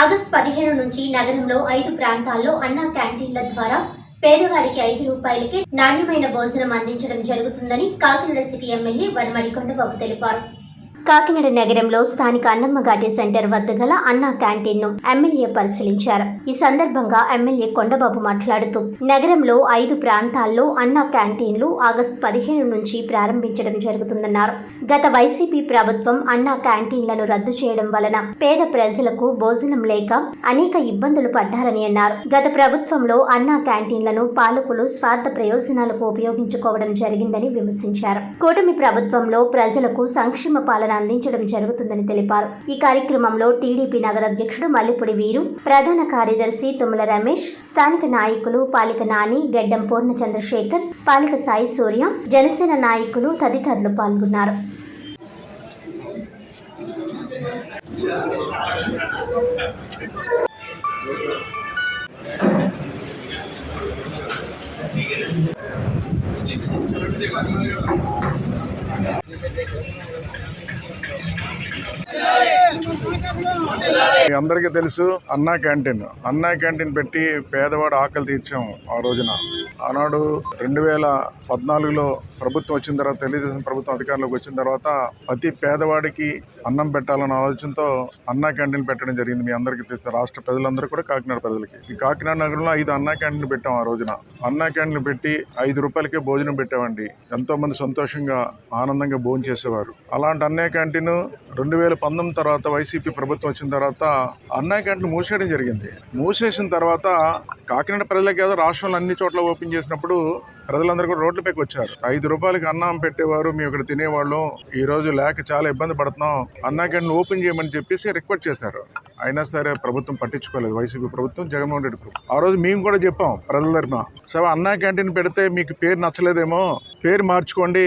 August పదిహేను నుంచి నగరంలో ఐదు ప్రాంతాల్లో అన్నా క్యాంటీన్ల ద్వారా పేదవారికి ఐదు రూపాయలకే నాణ్యమైన భోజనం అందించడం జరుగుతుందని కాకినాడ సిటీ ఎమ్మెల్యే వనమడి కొండబాబు తెలిపారు. కాకినాడ నగరంలో స్థానిక అన్నమ్మ ఘాటి సెంటర్ వద్ద గల అన్నా క్యాంటీన్ను ఎమ్మెల్యే పరిశీలించారు. ఈ సందర్భంగా ఎమ్మెల్యే కొండబాబు మాట్లాడుతూ నగరంలో ఐదు ప్రాంతాల్లో అన్నా క్యాంటీన్లు ఆగస్టు పదిహేను నుంచి ప్రారంభించడం జరుగుతుందన్నారు. గత వైసీపీ ప్రభుత్వం అన్నా క్యాంటీన్లను రద్దు చేయడం వలన పేద ప్రజలకు భోజనం లేక అనేక ఇబ్బందులు పడ్డారని అన్నారు. గత ప్రభుత్వంలో అన్నా క్యాంటీన్లను పాలకులు స్వార్థ ప్రయోజనాలకు ఉపయోగించుకోవడం జరిగిందని విమర్శించారు. కూటమి ప్రభుత్వంలో ప్రజలకు సంక్షేమ పాలన అందించడం జరుగుతుందని తెలిపారు. ఈ కార్యక్రమంలో టీడీపీ నగర అధ్యక్షుడు మల్లిపూడి వీరు ప్రధాన కార్యదర్శి తుమ్మల రమేష్ స్థానిక నాయకులు పాలిక నాని గెడ్డం పూర్ణ చంద్రశేఖర్ పాలిక సాయి సూర్య జనసేన నాయకులు తదితరులు పాల్గొన్నారు. అందరికీ తెలుసు అన్నా క్యాంటీన్. అన్నా క్యాంటీన్ పెట్టి పేదవాడు ఆకలి తీర్చాం ఆ రోజున. ఆనాడు రెండు వేల పద్నాలుగులో ప్రభుత్వం వచ్చిన తర్వాత తెలుగుదేశం ప్రభుత్వం అధికారంలోకి వచ్చిన తర్వాత ప్రతి పేదవాడికి అన్నం పెట్టాలన్న ఆలోచనతో అన్నా క్యాంటీన్ పెట్టడం జరిగింది మీ అందరికీ తెలుసు. రాష్ట్ర ప్రజలందరూ కూడా కాకినాడ ప్రజలకి. ఈ కాకినాడ నగరంలో ఐదు అన్నా క్యాంటీన్ పెట్టాం ఆ రోజున. అన్నా క్యాంటీన్ పెట్టి ఐదు రూపాయలకే భోజనం పెట్టామండి ఎంతోమంది సంతోషంగా ఆనందంగా భోజనం చేసేవారు. అలాంటి అన్నా క్యాంటీన్ రెండు వేల పంతొమ్మిది తర్వాత వైసీపీ ప్రభుత్వం వచ్చిన తర్వాత అన్నా క్యాంటీన్ మూసేయడం జరిగింది. మూసేసిన తర్వాత కాకినాడ ప్రజలకి ఏదో రాష్ట్రంలో అన్ని చోట్ల ఓపెన్ చేసినప్పుడు ప్రజలందరూ కూడా రోడ్లపైకి వచ్చారు. ఐదు రూపాయలకి అన్నం పెట్టేవారు మేము ఇక్కడ తినేవాళ్ళం. ఈ రోజు లేక చాలా ఇబ్బంది పడుతున్నాం. అన్నా క్యాంటీన్ ఓపెన్ చేయమని చెప్పేసి రిక్వెస్ట్ చేశారు. అయినా సరే ప్రభుత్వం పట్టించుకోలేదు. వైసీపీ ప్రభుత్వం జగన్మోహన్ రెడ్డి ఆ రోజు మేము కూడా చెప్పాం ప్రజల తరఫున సో అన్నా క్యాంటీన్ పెడితే మీకు పేరు నచ్చలేదేమో పేరు మార్చుకోండి.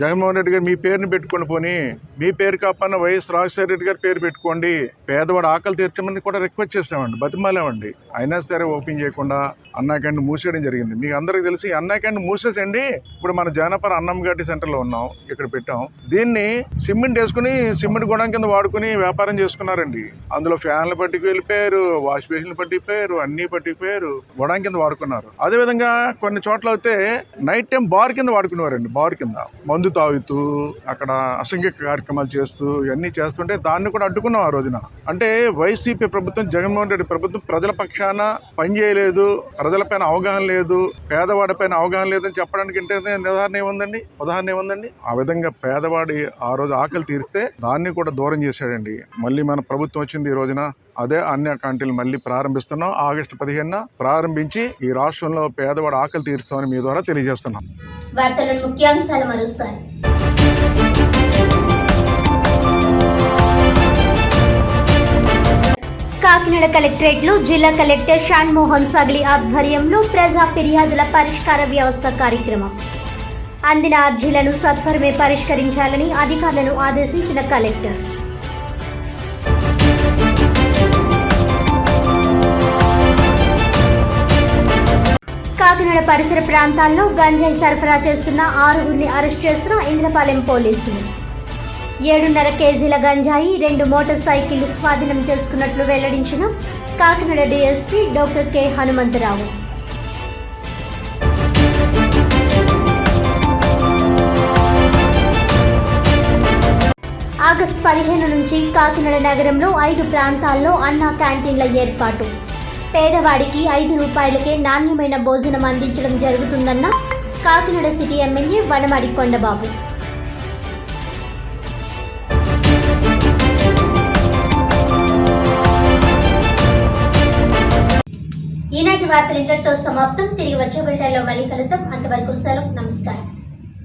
జగన్మోహన్ రెడ్డి గారు మీ పేరుని పెట్టుకొని పోని మీ పేరు కాపన్న వైఎస్ రాజశేఖర రెడ్డి గారి పేరు పెట్టుకోండి. పేదవాడు ఆకలి తీర్చమని కూడా రిక్వెస్ట్ చేసామండి బతిమాలేమండి. అయినా సరే ఓపెన్ చేయకుండా అన్నా క్యాంటీన్ మూసేయడం జరిగింది. మీకు అందరికీ తెలిసి అన్నా క్యాంటీన్ మూసేసండి ఇప్పుడు మన జానపర అన్నంఘాటి సెంటర్లో ఉన్నాం ఇక్కడ పెట్టాం. దీన్ని సిమెంట్ వేసుకుని సిమెంట్ గొడవ కింద వాడుకుని వ్యాపారం చేసుకున్నారండి. అందులో ఫ్యాన్లు పట్టుకు వెళ్ళిపోయారు వాష్ బేసిన్లు పట్టిపోయారు అన్ని పట్టిపోయారు గొడవ కింద వాడుకున్నారు. అదేవిధంగా కొన్ని చోట్ల అయితే నైట్ టైం బార్ కింద వాడుకునేవారండి బార్ కింద మందు తాగుతూ అక్కడ అసంఖ్య కార్యక్రమాలు చేస్తూ ఇవన్నీ చేస్తుంటే దాన్ని కూడా అడ్డుకున్నాం ఆ రోజున. అంటే వైసీపీ ప్రభుత్వం జగన్మోహన్ రెడ్డి ప్రభుత్వం ప్రజల పక్షాన పనిచేయలేదు ప్రజలపైన అవగాహన లేదు పేదవాడిపైన అవగాహన లేదని చెప్పడానికి అంటే ఉదాహరణ ఏముందండి? ఉదాహరణ ఏముందండి? ఆ విధంగా పేదవాడి ఆ రోజు ఆకలి తీరిస్తే దాన్ని కూడా దూరం చేశాడండి. మళ్ళీ మన ప్రభుత్వం వచ్చింది ఈ రోజున అదే అన్య క్యాంటీన్లు మళ్ళీ ప్రారంభిస్తున్నాం. ఆగస్టు పదిహేనున ప్రారంభించి ఈ రాష్ట్రంలో పేదవాడు ఆకలి తీరుస్తామని మీ ద్వారా తెలియజేస్తున్నాం. వార్తలను ముఖ్యాంశాలు మరోసారి. కాకినాడ కలెక్టరేట్లో జిల్లా కలెక్టర్ షాన్ మోహన్ సగలి ఆధ్వర్యంలో ప్రజా ఫిర్యాదుల పరిష్కార వ్యవస్థ కార్యక్రమం. అందిన అర్జీలను సత్వరమే పరిష్కరించాలని అధికారులను ఆదేశించిన కలెక్టర్. కాకినాడ పరిసర ప్రాంతాల్లో గంజాయి సరఫరా చేస్తున్న ఆరుగురిని అరెస్ట్ చేసిన ఇంద్రపాలెం పోలీసులు. ఏడున్నర కేజీల గంజాయి రెండు మోటార్ సైకిళ్ళు స్వాధీనం చేసుకున్నట్లు వెల్లడించిన Kakinada DSP doctor K. Hanumantha Rao. August పదిహేను నుంచి కాకినాడ నగరంలో ఐదు ప్రాంతాల్లో అన్నా క్యాంటీన్ల ఏర్పాటు. పేదవాడికి ఐదు రూపాయలకే నాణ్యమైన భోజనం అందించడం జరుగుతుందన్న కాకినాడ సిటీ ఎమ్మెల్యే వనమాడి కొండబాబు. ఈనాటి వార్తలు ఇంతటితో సమాప్తం. తిరిగి వచ్చే బిల్టర్లో మళ్ళీ కలుద్దాం. అంతవరకు సెలవు. నమస్కారం.